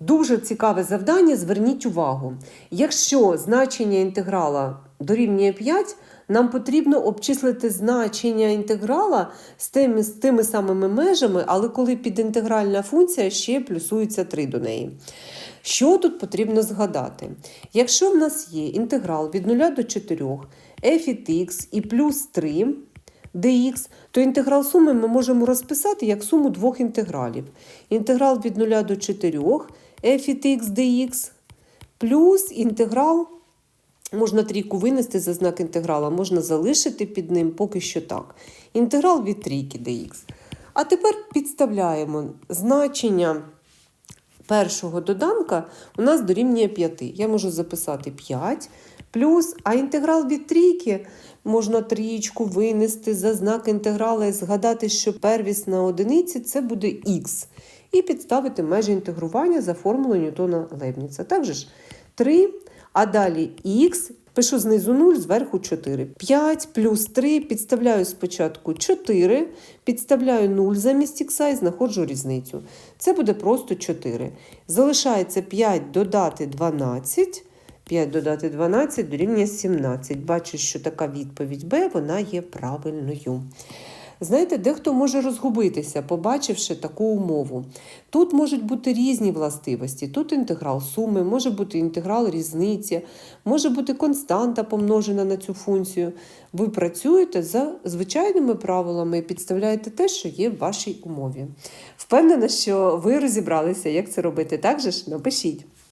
Дуже цікаве завдання. Зверніть увагу. Якщо значення інтеграла дорівнює 5, нам потрібно обчислити значення інтеграла з тими, з тими самими межами, але коли підінтегральна функція ще плюсується 3 до неї. Що тут потрібно згадати? Якщо в нас є інтеграл від 0 до 4 f від x і плюс 3 dx, то інтеграл суми ми можемо розписати як суму двох інтегралів. Інтеграл від 0 до 4 f від x dx плюс інтеграл, можна трійку винести за знак інтеграла, можна залишити під ним поки що так. Інтеграл від трійки dx. А тепер підставляємо значення першого доданка у нас дорівнює 5. Я можу записати 5 плюс, а інтеграл від трійки можна трієчку винести за знак інтеграла і згадати, що первіс на одиниці це буде х. І підставити межі інтегрування за формулою Ньютона Лебніца. Також ж 3, а далі х. Пишу знизу 0, зверху 4. 5 плюс 3 підставляю спочатку 4, підставляю 0 замість х і знаходжу різницю. Це буде просто 4. Залишається 5 додати 12. 5 додати 12 дорівнює 17. Бачу, що така відповідь Б вона є правильною. Знаєте, дехто може розгубитися, побачивши таку умову. Тут можуть бути різні властивості. Тут інтеграл суми, може бути інтеграл різниці, може бути константа помножена на цю функцію. Ви працюєте за звичайними правилами і підставляєте те, що є в вашій умові. Впевнена, що ви розібралися, як це робити. Так же ж напишіть.